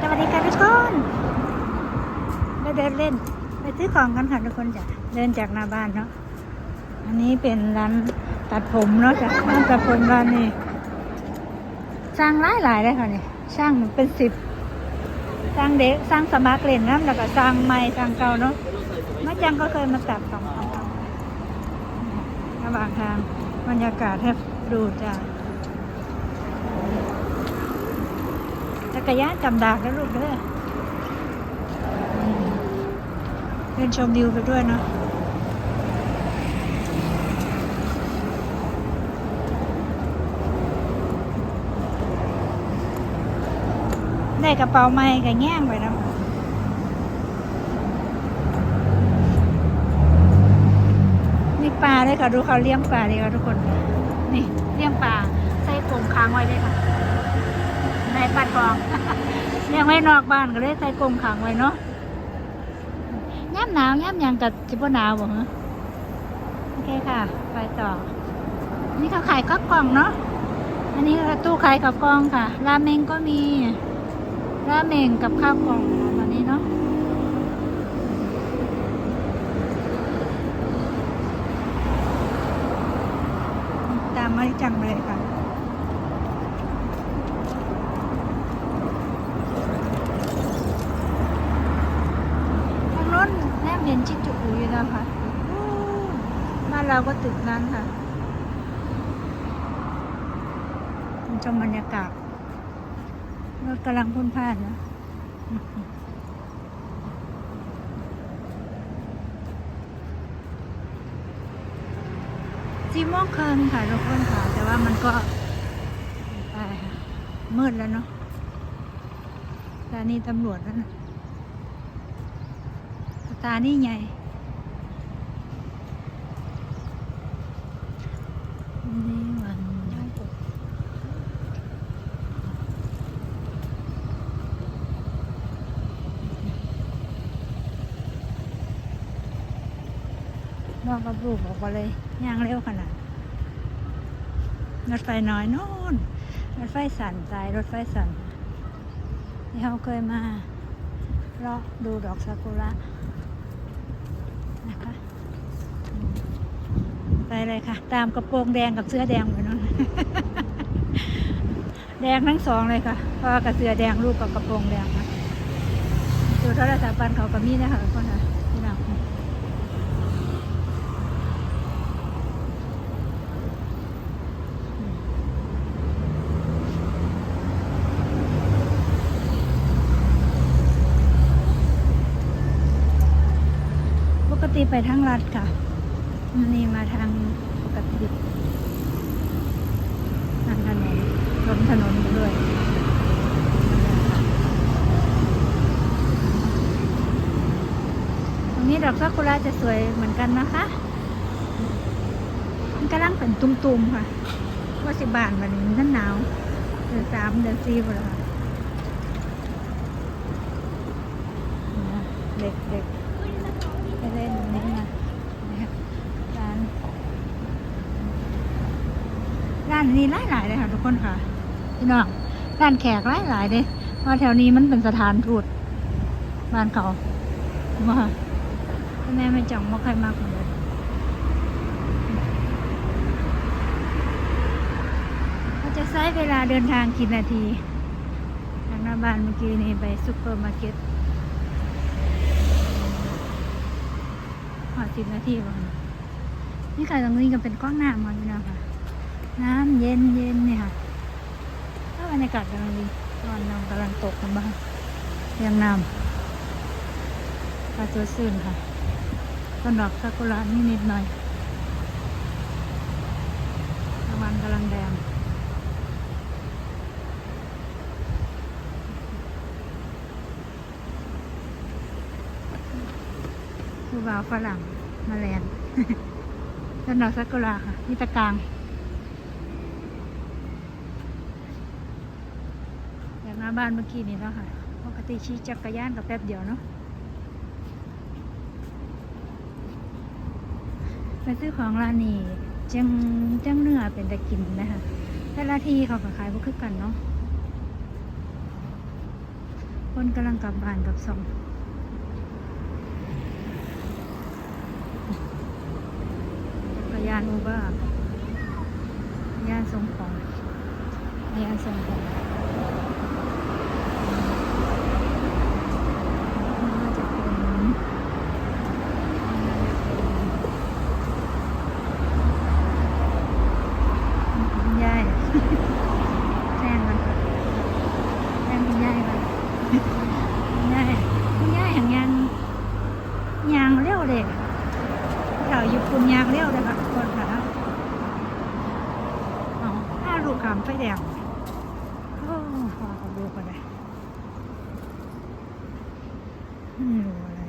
สวัสดีค่ะทุกคนไปเดินเล่น ไปซื้อของกันค่ะทุกคนจ้ะเดินจากหน้าบ้านเนาะอันนี้เป็นร้านตัดผมเนาะจ้ะร้านตัดผมร้านนี้สร้างหลายหลายเลยค่ะเนี่ยช่างเป็นสิบสร้างเด็กสร้างสมาร์ทเลนน้ำแล้วก็สร้างใหม่สร้างเก่าเนาะมาจังก็เคยมาตัดสองครั้งระหว่างทางบรรยากาศให้ดูจ้ะ กรยานจำดากแล้วลูกเด้อเดินชมวิวไปด้วยเนาะได้กระเป๋าใหม่กับแง่งไปนะนี่ปลาเลยค่ะดูเขาเลี้ยงปลาเลยค่ะทุกคน นี่เลี้ยงปลาใส่กรงค้างไว้เลยค่ะ ในปัดกองเลี้ยงไว้นอกบ้านก็เลยใส่กรงขังไว้เนาะย่ำหนาวย่ำยังกับจิบหนาวบ่ฮะโอเคค่ะ ไปต่อ นี่เขาขายข้าวกล่องเนาะอันนี้ก็ตู้ขายข้าวกล่องค่ะ ราเมงก็มีราเมงกับข้าวกล่องวันนี้เนาะตามมาจังเลยค่ะ ทางโน้นแนมเห็นชิจูอยู่นะคะบ้านเราก็ตึกนั้นค่ะชมบรรยากาศรถกำลังพุ่นพ่านนะจีโมงเคิงค่ะทุกคนค่ะ แต่ว่ามันก็มืดแล้วเนาะสถานีตำรวจแล้วนะ สถานีใหญ่นี่วันนอกกับลูกออกมาเลยย่างเร็วขนาดรถไฟน้อยโน่นรถไฟสั่นสายรถไฟสั่นที่เขาเคยมาเลาะดูดอกซากุระอืม ไปเลยค่ะ ตามกระโปรงแดงกับเสื้อแดงไปนั่นแดงทั้งสองเลยค่ะพราะว่ากับเสื้อแดงรูปกับกระโปรงแดงนะดูโทรศัพท์บันเขากับมีนะคะคนค่ะพี่น้องปกติไปทางลัดค่ะ อันนี่มาทางปกติทางถนนลงถนนด้วยตรงนี้ดอกซากุระจะสวยเหมือนกันนะคะมันกำลังเป็นตุ่มๆค่ะว่าสิบานวันนี้มันหนาวเดือนสามเดือนสี่หมดแล้วค่ะเด็กเด็กๆไปเล่นตรงนี้นะนะคะร้าน ร้านนี้หลายๆเลยค่ะทุกคนค่ะพี่น้องร้านแขกหลายๆเลยเพราะแถวนี้มันเป็นสถานทูตบ้านเขาว่าแม่ไม่จังว่าใครมากเลยเราจะใช้เวลาเดินทางกี่นาทีทางหน้าบ้านเมื่อกี้นี่ไปซุปเปอร์มาร์เก็ตหอสิบนาทีบ้างนี่ค่ะตรงนี้ก็เป็นกล้องน้ำมันนะคะ น้ำเย็นเย็นเนี่ยค่ะถ้าบรรยากาศกำลังดีตอนน้ำกำลังตกกันบ้างเรียงน้ำปลาตัวซื่นค่ะต้นดอกซากุระนี่นิดหน่อยตะวันกำลังแดงคือบ่าวฝรั่งมาแลนต้นดอกซากุระค่ะนี่ตะกาง จาบ้านเมื่อกี้นี่แล้วค่ะ ปกติชี้จักรยานกับแป๊บเดียวเนาะไปซื้อของร้านนี้จังจังเนื้อเป็นตะกินนะคะแต่ละที่เขาขายบ่คือกันเนาะคนกำลังกลับบ้านกับสองจักรยานอูเบอร์ยานส่งของยานส่งของน่าจะเป็นคุณยาย แจ้งมันก่อนแจ้งคุณยายก่อน คุณยายคุณยายอย่างยางยางเร็วเลยเราอยู่ปุ่น ยางเร็วเลยค่ะทุกคนค่ะอาถ้าลูกขามไฟแดงโอ้พอเขาดูก็ได้ไม่รู้อะไร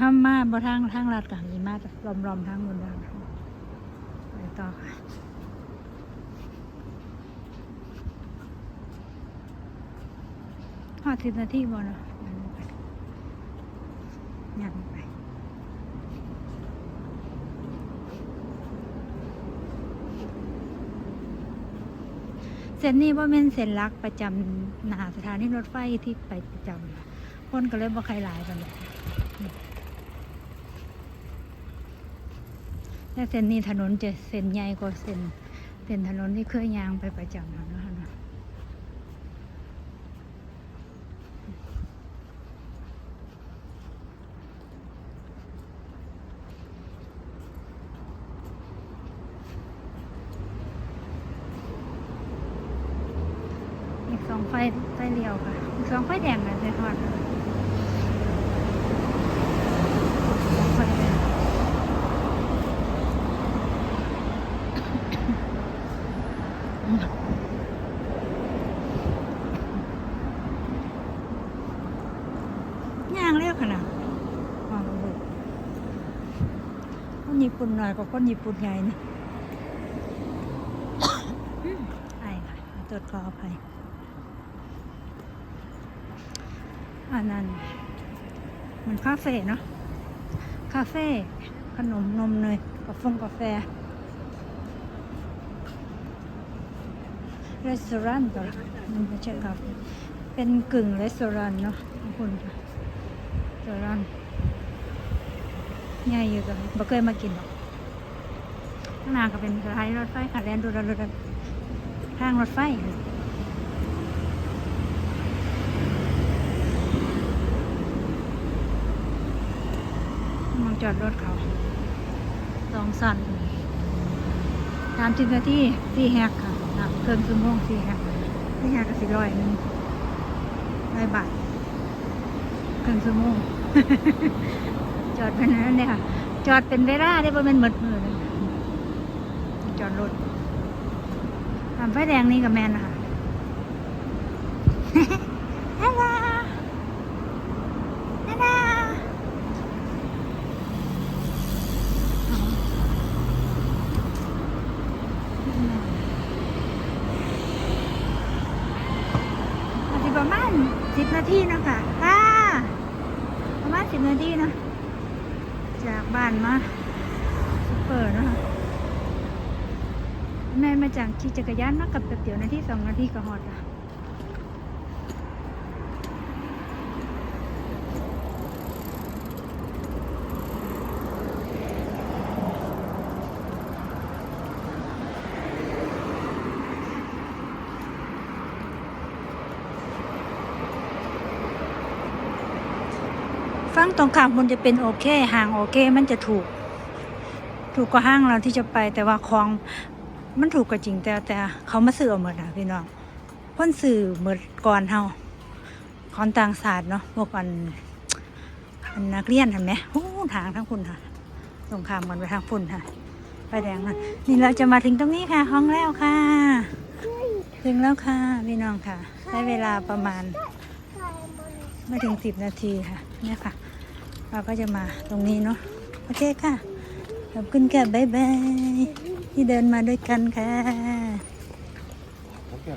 ห้ามมาบ่ทางทางลัดกับมีมาลอมลอมๆทางบนดางไปต่อค่ะ อดสิบนาทีบ่เนาะยังไปเส้นนี้ว่าเป็นเส้นลักประจำหนาสถานีรถไฟที่ไปประจำคนก็เลยบ่ใครหลายกันเลยแต่เส้นนี้ถนนจะเส้นใหญ่กว่าเส้นเส้นถนนที่เคยยางไปประจำแล้วนะคะเนาะ อีกสองไฟไฟเลี้ยวค่ะสองไฟแดงนะเจ๊ทอดสองไฟแดงย่างเรียกขนาดมองดูคนญี่ปุ่นหน่อยกว่าคนญี่ปุ่นใหญ่นี่ไอค่ะตรวจขออภัย อันนั้นเหมันคาเฟ่เนาะคาเฟ่ขนมนมเนยกาแฟกาแฟรีสอร์ทตัวมันไม่ใช่คาเฟ่เป็นกึ่งรีสอร์ทเนาะขอบคุณค่ะรีสอร์ทง่อยู่กันบ่เคยมากินหรอกข้างหน้าก็เป็นสถานีรถไฟค่ะแลนดูรถทางรถไฟ มอง จอดรถเขาสองสันตามจินนาที่สี่แฮกค่ะนะเกินชั่วโมงสี่แฮกสี่แฮกก็สี่ร้อยหนึงร้อยบาทเกินชั่วโมงจอดเป็นนั้นเลยค่ะ จอดเป็นเวลาได้ประมาณหมดมือเลยจอดรถทำไฟแดงนี่กับแมนนะคะ ฮัลโหลฮัลโหล อาจจะประมา ณสิบนาทีเนาะคะป้าประมาณสิบนาทีเนาะจากบ้านมาซุปเปอร์นะคะแม่มาจากขี่จักรยานมากับแป๊บเดียวนาทีสองนาทีก็ฮอดละ ฟังตรงข้ามมันจะเป็นโอเคห่างโอเคมันจะถูก ถูกกว่าห้างเราที่จะไป แต่ว่าของมันถูกก็จริงแต่แต่เขามาซื้อเอาหมดนะพี่น้องพ่นซื้อหมดก่อนเฮาของต่างศาสตร์เนาะพวกอันอันนักเรียนเห็นไหมโอ้ทางทั้งคุณค่ะตรงข้ามกันไปทางฝุ่นค่ะไฟแดงนะนี่เราจะมาถึงตรงนี้ค่ะ ห้องแล้วค่ะ ถึงแล้วค่ะพี่น้องค่ะใช้เวลาประมาณไม่ถึงสิบนาทีค่ะเนี่ยค่ะ เราก็จะมาตรงนี้เนาะโอเคค่ะขอบคุณค่ะบ๊ายบายที่เดินมาด้วยกันค่ะ